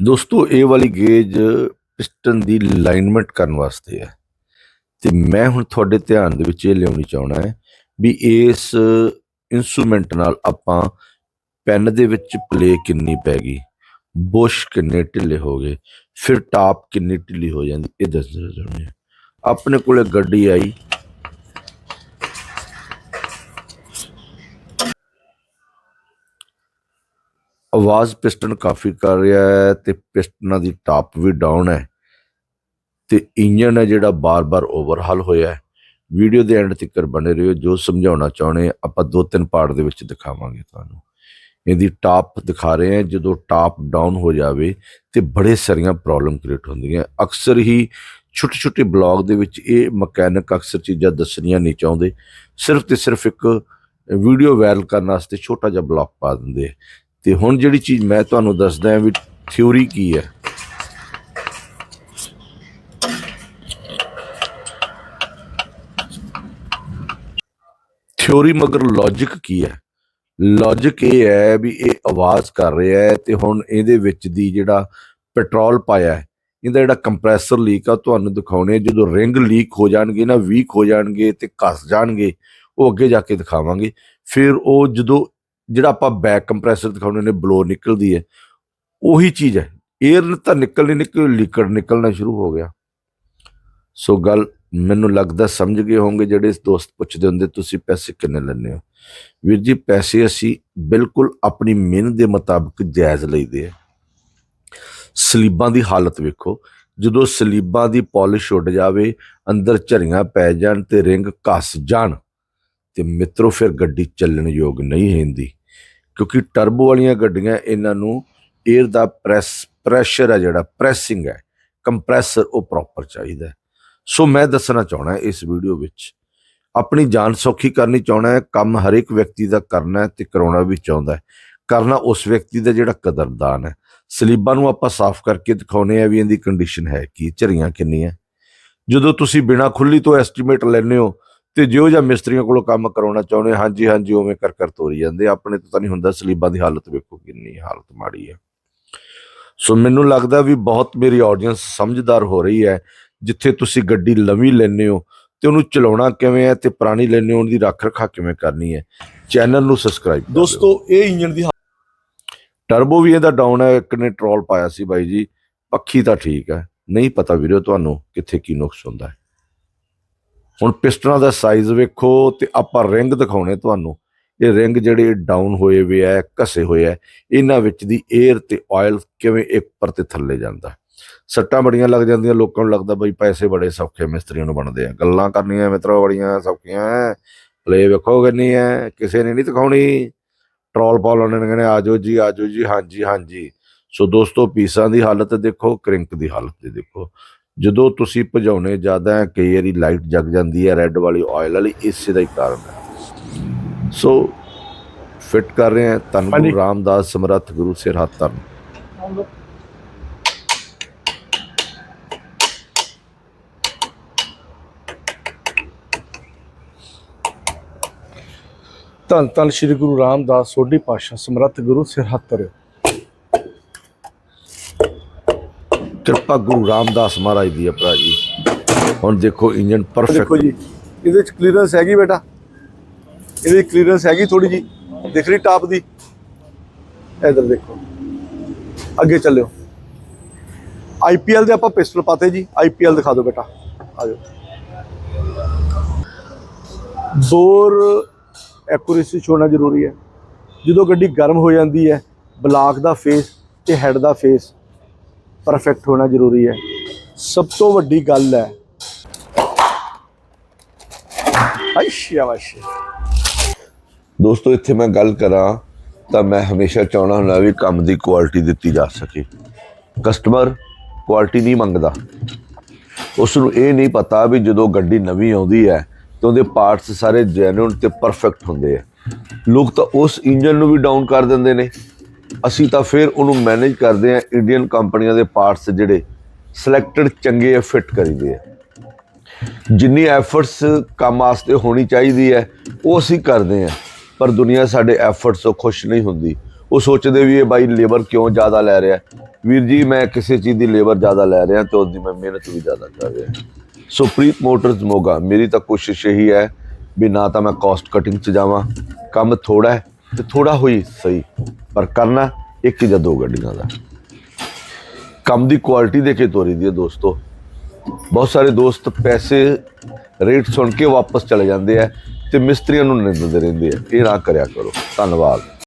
ਦੋਸਤੋ, ਇਹ ਵਾਲੀ ਗੇਜ ਪਿਸਟਨ ਦੀ ਅਲਾਈਨਮੈਂਟ ਕਰਨ ਵਾਸਤੇ ਹੈ। ਤੇ ਮੈਂ ਹੁਣ ਤੁਹਾਡੇ ਧਿਆਨ ਦੇ ਵਿੱਚ ਇਹ ਲਿਆਉਣੀ ਚਾਹਣਾ ਹੈ ਵੀ ਇਸ ਇਨਸਟਰੂਮੈਂਟ ਨਾਲ ਆਪਾਂ ਪੈਨ ਦੇ ਵਿੱਚ ਪਲੇ ਕਿੰਨੀ ਪੈ ਗਈ, ਬੁਸ਼ ਕਿੰਨੇ ਢਿੱਲੇ ਹੋ ਗਏ, ਫਿਰ ਟਾਪ ਕਿੰਨੀ ਢਿੱਲੀ ਹੋ ਜਾਂਦੀ, ਇਹ ਦੱਸਣਾ ਚਾਹੁੰਦੇ ਹਾਂ। ਆਪਣੇ ਕੋਲੇ ਗੱਡੀ ਆਈ ਆਵਾਜ਼ ਪਿਸਟਨ ਕਾਫੀ ਕਰ ਰਿਹਾ ਹੈ ਤੇ ਪਿਸਟਨਾਂ ਦੀ ਟਾਪ ਵੀ ਡਾਊਨ ਹੈ ਤੇ ਇੰਜਨ ਹੈ ਜਿਹੜਾ ਬਾਰ-ਬਾਰ ਓਵਰਹਾਲ ਹੋਇਆ ਹੈ। ਵੀਡੀਓ ਦੇ ਐਂਡ ਤੱਕ ਬਣੇ ਰਹੋ, ਜੋ ਸਮਝਾਉਣਾ ਚਾਹੁੰਦੇ ਆਪਾਂ ਦੋ ਤਿੰਨ ਪਾਰਟ ਦੇ ਵਿੱਚ ਦਿਖਾਵਾਂਗੇ ਤੁਹਾਨੂੰ। ਇਹਦੀ ਟਾਪ ਦਿਖਾ ਰਹੇ ਹਾਂ, ਜਦੋਂ ਟਾਪ ਡਾਊਨ ਹੋ ਜਾਵੇ ਤੇ ਬੜੇ ਸਾਰੀਆਂ ਪ੍ਰੋਬਲਮ ਕ੍ਰੀਏਟ ਹੁੰਦੀਆਂ। ਅਕਸਰ ਹੀ ਛੋਟੇ ਛੋਟੇ ਬਲੌਗ ਦੇ ਵਿੱਚ ਇਹ ਮਕੈਨਿਕ ਅਕਸਰ ਚੀਜ਼ਾਂ ਦੱਸਣੀਆਂ ਨਹੀਂ ਚਾਹੁੰਦੇ। ਸਿਰਫ ਤੇ ਸਿਰਫ ਇੱਕ ਵੀਡੀਓ ਵਾਇਰਲ ਕਰਨ ਵਾਸਤੇ ਛੋਟਾ ਜਿਹਾ ਬਲੌਗ ਪਾ ਦਿੰਦੇ ਤੇ ਹੁਣ ਜਿਹੜੀ ਚੀਜ਼ ਮੈਂ ਤੁਹਾਨੂੰ ਦੱਸਦਾ ਹਾਂ ਵੀ ਥਿਉਰੀ ਕੀ ਹੈ। ਥਿਉਰੀ ਮਗਰ ਲੌਜੀਕ ਕੀ ਹੈ? ਲੌਜੀਕ ਇਹ ਹੈ ਵੀ ਇਹ ਆਵਾਜ਼ ਕਰ ਰਿਹਾ ਹੈ ਤੇ ਹੁਣ ਇਹਦੇ ਵਿੱਚ ਦੀ ਜਿਹੜਾ ਪੈਟਰੋਲ ਪਾਇਆ ਹੈ, ਇਹਦਾ ਜਿਹੜਾ ਕੰਪਰੈਸਰ ਲੀਕ ਆ ਤੁਹਾਨੂੰ ਦਿਖਾਉਣੇ ਜਦੋਂ ਰਿੰਗ ਲੀਕ ਹੋ ਜਾਣਗੇ ਨਾ ਵੀਕ ਹੋ ਜਾਣਗੇ ਤੇ ਘਸ ਜਾਣਗੇ, ਉਹ ਅੱਗੇ ਜਾ ਕੇ ਦਿਖਾਵਾਂਗੇ। ਫਿਰ ਉਹ ਜਦੋਂ ਜਿਹੜਾ ਆਪਾਂ ਬੈਕ ਕੰਪਰੈਸਰ ਦਿਖਾਉਂਦੇ ਨੇ ਬਲੋ ਨਿਕਲਦੀ ਹੈ, ਉਹੀ ਚੀਜ਼ ਹੈ। 에ਅਰ ਤਾਂ ਨਿਕਲ ਨਹੀਂ ਨਿਕਲ ਲਿਕਵਿਡ ਨਿਕਲਣਾ ਸ਼ੁਰੂ ਹੋ ਗਿਆ। ਸੋ ਗੱਲ ਮੈਨੂੰ ਲੱਗਦਾ ਸਮਝ ਗਏ ਹੋਵੋਗੇ ਜਿਹੜੇ ਇਸ ਦੋਸਤ ਪੁੱਛਦੇ ਹੁੰਦੇ, ਤੁਸੀਂ ਪੈਸੇ ਕਿੰਨੇ ਲੈਂਦੇ ਹੋ? ਵੀਰ ਜੀ, ਪੈਸੇ ਅਸੀਂ ਬਿਲਕੁਲ ਆਪਣੀ ਮਿਹਨਤ ਦੇ ਮੁਤਾਬਕ ਜਾਇਜ਼ ਲਈਦੇ ਆ। ਸਲੀਬਾਂ ਦੀ ਹਾਲਤ ਵੇਖੋ, ਜਦੋਂ ਸਲੀਬਾਂ ਦੀ ਪਾਲਿਸ਼ ਉੱਡ ਜਾਵੇ, ਅੰਦਰ ਝਰੀਆਂ ਪੈ ਜਾਣ ਤੇ ਰਿੰਗ ਘਸ ਜਾਣ, ਤੇ ਮਿੱਤਰੋ, ਫਿਰ ਗੱਡੀ ਚੱਲਣ ਯੋਗ ਨਹੀਂ ਹੁੰਦੀ। ਕਿਉਂਕਿ ਟਰਬੋ ਵਾਲੀਆਂ ਗੱਡੀਆਂ ਇਹਨਾਂ ਨੂੰ 에ਅਰ ਦਾ ਪ੍ਰੈਸ ਪ੍ਰੈਸ਼ਰ ਹੈ ਜਿਹੜਾ ਪ੍ਰੈਸਿੰਗ ਹੈ ਕੰਪਰੈਸਰ ਉਹ ਪ੍ਰੋਪਰ ਚਾਹੀਦਾ ਸੋ ਮੈਂ ਦੱਸਣਾ ਚਾਹਣਾ ਇਸ ਵੀਡੀਓ ਵਿੱਚ, ਆਪਣੀ ਜਾਨ ਸੌਖੀ ਕਰਨੀ ਚਾਹਣਾ ਹੈ, ਕੰਮ ਹਰ ਇੱਕ ਵਿਅਕਤੀ ਦਾ ਕਰਨਾ ਹੈ ਤੇ ਕਰਾਉਣਾ ਵੀ ਚਾਹੁੰਦਾ ਹੈ। ਕਰਨਾ ਉਸ ਵਿਅਕਤੀ ਦਾ ਜਿਹੜਾ ਕਦਰਦਾਨ ਹੈ। ਸਲੀਬਾਂ ਨੂੰ ਆਪਾਂ ਸਾਫ਼ ਕਰਕੇ ਦਿਖਾਉਨੇ ਆ ਵੀ ਇਹਦੀ ਕੰਡੀਸ਼ਨ ਹੈ ਕੀ, ਝਰੀਆਂ ਕਿੰਨੀਆਂ। ਜਦੋਂ ਤੁਸੀਂ ਬਿਨਾ ਖੁੱਲੀ ਤੋਂ ਐਸਟੀਮੇਟ ਲੈਣੇ ਹੋ ਤੇ ਜਿਉਂ ਜਾਂ ਮਿਸਤਰੀਆਂ ਕੋਲੋਂ ਕੰਮ ਕਰਾਉਣਾ ਚਾਹੁੰਦੇ ਹਾਂਜੀ ਹਾਂਜੀ ਉਵੇਂ ਕਰ ਕਰ ਤੋਰੀ ਜਾਂਦੇ ਆਪਣੇ ਤੋਂ ਤਾਂ ਨਹੀਂ ਹੁੰਦਾ ਸਲੀਬਾਂ ਦੀ ਹਾਲਤ ਵੇਖੋ ਕਿੰਨੀ ਹਾਲਤ ਮਾੜੀ ਹੈ ਸੋ ਮੈਨੂੰ ਲੱਗਦਾ ਵੀ ਬਹੁਤ ਮੇਰੀ ਆਡੀਅנס ਸਮਝਦਾਰ ਹੋ ਰਹੀ ਹੈ ਜਿੱਥੇ ਤੁਸੀਂ ਗੱਡੀ ਲਵੀ ਲੈਣੇ ਹੋ ਤੇ ਉਹਨੂੰ ਚਲਾਉਣਾ ਕਿਵੇਂ ਹੈ ਤੇ ਪੁਰਾਣੀ ਲੈਣੇ ਹੋ ਉਹਦੀ ਰੱਖ ਰਖਾ ਕਿਵੇਂ ਕਰਨੀ ਹੈ ਚੈਨਲ ਨੂੰ ਸਬਸਕ੍ਰਾਈਬ ਕਰ। ਦੋਸਤੋ ਇਹ ਇੰਜਨ ਦੀ ਟਰਬੋ ਵੀ ਇਹਦਾ ਡਾਊਨ ਹੈ ਇੱਕ ਨੇ ਟਰੋਲ ਪਾਇਆ ਸੀ ਬਾਈ ਜੀ ਪੱਖੀ ਤਾਂ ਠੀਕ ਹੈ। ਨਹੀਂ ਪਤਾ ਵੀਰੋ ਤੁਹਾਨੂੰ ਕਿੱਥੇ ਕੀ ਨੁਕਸ ਹੁੰਦਾ ਹੈ। ਹੁਣ ਪਿਸਟਨਾਂ ਦਾ ਸਾਈਜ਼ ਵੇਖੋ ਤੇ ਆਪਾਂ ਰਿੰਗ ਦਿਖਾਉਣੇ ਤੁਹਾਨੂੰ। ਇਹ ਰਿੰਗ ਜਿਹੜੇ ਡਾਊਨ ਹੋਏ ਵੇ ਆ, ਘਸੇ ਹੋਏ ਆ, ਇਹਨਾਂ ਵਿੱਚ ਦੀ 에ਅਰ ਤੇ ਆਇਲ ਕਿਵੇਂ ਇੱਕ ਪਰ ਤੇ ਥੱਲੇ ਜਾਂਦਾ। ਸੱਟਾਂ ਬੜੀਆਂ ਲੱਗ ਜਾਂਦੀਆਂ, ਲੋਕਾਂ ਨੂੰ ਲੱਗਦਾ ਬਈ ਪੈਸੇ ਬੜੇ ਸੌਖੇ ਮਿਸਤਰੀਆਂ ਨੂੰ ਬਣਦੇ ਆ। ਗੱਲਾਂ ਕਰਨੀਆਂ ਮਿੱਤਰੋ ਬੜੀਆਂ ਸੌਖੀਆਂ। ਪਲੇ ਵੇਖੋ ਕਿੰਨੀ ਹੈ ਕਿਸੇ ਨੇ ਨਹੀਂ ਦਿਖਾਉਣੀ। ਟਰੋਲ ਪਾਲ ਉਹਨਾਂ ਨੇ ਕਹਿੰਦੇ ਆਜੋ ਜੀ ਆਜੋ ਜੀ, ਹਾਂਜੀ ਹਾਂਜੀ। ਸੋ ਦੋਸਤੋ, ਪੀਸਾਂ ਦੀ ਹਾਲਤ ਦੇਖੋ, ਕ੍ਰਿੰਕ ਦੀ ਹਾਲਤ ਦੇਖੋ। ਜਦੋਂ ਤੁਸੀਂ ਭਜਾਉਣੇ ਜ਼ਿਆਦਾ ਹੈ ਕਈ ਵਾਰੀ ਲਾਈਟ ਜਗ ਜਾਂਦੀ ਹੈ ਰੈੱਡ ਵਾਲੀ ਆਇਲ ਵਾਲੀ ਇਸੇ ਦਾ ਹੀ ਕਾਰਨ ਹੈ। ਸੋ ਫਿੱਟ ਕਰ ਰਹੇ ਹਾਂ। ਧੰਨ ਹਾਂਜੀ। ਗੁਰੂ ਰਾਮਦਾਸ ਸਮਰੱਥ ਗੁਰੂ ਸਿਰ ਹੱਥ ਧਰਨ। ਧੰਨ ਧੰਨ ਸ੍ਰੀ ਗੁਰੂ ਰਾਮਦਾਸ ਸੋਢੀ ਪਾਤਸ਼ਾਹ ਸਮਰੱਥ ਗੁਰੂ ਸਿਰ ਹੱਥ ਧਰਿਓ। ਕਿਰਪਾ ਗੁਰੂ ਰਾਮਦਾਸ ਮਹਾਰਾਜ ਦੀ ਹੈ ਭਰਾ ਜੀ। ਹੁਣ ਦੇਖੋ ਇੰਜਨ ਦੇਖੋ ਪਰਫੈਕਟ ਜੀ ਇਹਦੇ ਵਿੱਚ ਕਲੀਅਰੈਂਸ ਹੈਗੀ ਬੇਟਾ। ਇਹਦੀ ਕਲੀਅਰੈਂਸ ਹੈਗੀ ਥੋੜੀ ਜੀ ਦਿਖ ਰਹੀ ਟਾਪ ਦੀ। ਇਧਰ ਦੇਖੋ। ਅੱਗੇ ਚੱਲਿਓ। ਆਈਪੀਐਲ ਦੇ ਆਪਾਂ ਪਿਸਟਲ ਪਾਤੇ ਜੀ। ਆਈਪੀਐਲ ਦਿਖਾ ਦਿਓ ਬੇਟਾ। ਆ ਜਾਓ। ਬੋਰ ਐਕੂਰੇਸੀ ਹੋਣਾ ਜ਼ਰੂਰੀ ਹੈ। ਜਦੋਂ ਗੱਡੀ ਗਰਮ ਹੋ ਜਾਂਦੀ ਹੈ ਬਲਾਕ ਦਾ ਫੇਸ ਤੇ ਹੈਡ ਦਾ ਫੇਸ ਪਰਫੈਕਟ ਹੋਣਾ ਜ਼ਰੂਰੀ ਹੈ। ਸਭ ਤੋਂ ਵੱਡੀ ਗੱਲ ਹੈ। ਆਇਸ਼ਾ ਦੋਸਤੋ, ਇੱਥੇ ਮੈਂ ਗੱਲ ਕਰਾਂ ਤਾਂ ਮੈਂ ਹਮੇਸ਼ਾ ਚਾਹਣਾ ਹੁੰਦਾ ਵੀ ਕੰਮ ਦੀ ਕੁਆਲਿਟੀ ਦਿੱਤੀ ਜਾ ਸਕੇ। ਕਸਟਮਰ ਕੁਆਲਿਟੀ ਨਹੀਂ ਮੰਗਦਾ। ਉਸ ਨੂੰ ਇਹ ਨਹੀਂ ਪਤਾ ਵੀ ਜਦੋਂ ਗੱਡੀ ਨਵੀਂ ਆਉਂਦੀ ਹੈ ਤਾਂ ਉਹਦੇ ਪਾਰਟਸ ਸਾਰੇ ਜੈਨੂਇਨ ਤੇ ਪਰਫੈਕਟ ਹੁੰਦੇ ਆ। ਲੋਕ ਤਾਂ ਉਸ ਇੰਜਨ ਨੂੰ ਵੀ ਡਾਊਨ ਕਰ ਦਿੰਦੇ ਨੇ। ਅਸੀਂ ਤਾਂ ਫਿਰ ਉਹਨੂੰ ਮੈਨੇਜ ਕਰਦੇ ਆ ਇੰਡੀਅਨ ਕੰਪਨੀਆਂ ਦੇ ਪਾਰਟਸ ਜਿਹੜੇ ਸਿਲੈਕਟਡ ਚੰਗੇ ਆ ਫਿੱਟ ਕਰੀਦੇ ਆ। ਜਿੰਨੀ ਐਫਰਟਸ ਕੰਮ ਵਾਸਤੇ ਹੋਣੀ ਚਾਹੀਦੀ ਹੈ, ਉਹ ਅਸੀਂ ਕਰਦੇ ਹਾਂ। ਪਰ ਦੁਨੀਆ ਸਾਡੇ ਐਫਰਟਸ ਤੋਂ ਖੁਸ਼ ਨਹੀਂ ਹੁੰਦੀ। ਉਹ ਸੋਚਦੇ ਵੀ ਇਹ ਬਾਈ ਲੇਬਰ ਕਿਉਂ ਜ਼ਿਆਦਾ ਲੈ ਰਿਹਾ ਵੀਰ ਜੀ, ਮੈਂ ਕਿਸੇ ਚੀਜ਼ ਦੀ ਲੇਬਰ ਜ਼ਿਆਦਾ ਲੈ ਰਿਹਾ ਤੇ ਉਹਦੀ ਮੈਂ ਮਿਹਨਤ ਵੀ ਜ਼ਿਆਦਾ ਕਰ ਰਿਹਾ। ਸੁਪਰੀਤ ਮੋਟਰਸ ਮੋਗਾ, ਮੇਰੀ ਤਾਂ ਕੋਸ਼ਿਸ਼ ਇਹੀ ਹੈ ਵੀ ਨਾ ਤਾਂ ਮੈਂ ਕਾਸਟ ਕਟਿੰਗ 'ਚ ਜਾਵਾਂ। ਕੰਮ ਥੋੜਾ ਹੈ ਤੇ ਥੋੜਾ ਹੋਈ ਸਹੀ। ਪਰ ਕਰਨਾ ਇੱਕ ਜਾਂ ਦੋ ਗੱਡੀਆਂ ਦਾ। ਕੰਮ ਦੀ ਕੁਆਲਿਟੀ ਦੇ ਕੇ ਤੋਰੀ ਦੀ ਹੈ ਦੋਸਤੋ। ਬਹੁਤ ਸਾਰੇ ਦੋਸਤ ਪੈਸੇ ਰੇਟ ਸੁਣ ਕੇ ਵਾਪਸ ਚਲੇ ਜਾਂਦੇ ਆ ਤੇ ਮਿਸਤਰੀਆਂ ਨੂੰ ਨਿੰਦਦੇ ਰਹਿੰਦੇ ਆ। ਇਹ ਨਾ ਕਰਿਆ ਕਰੋ। ਧੰਨਵਾਦ।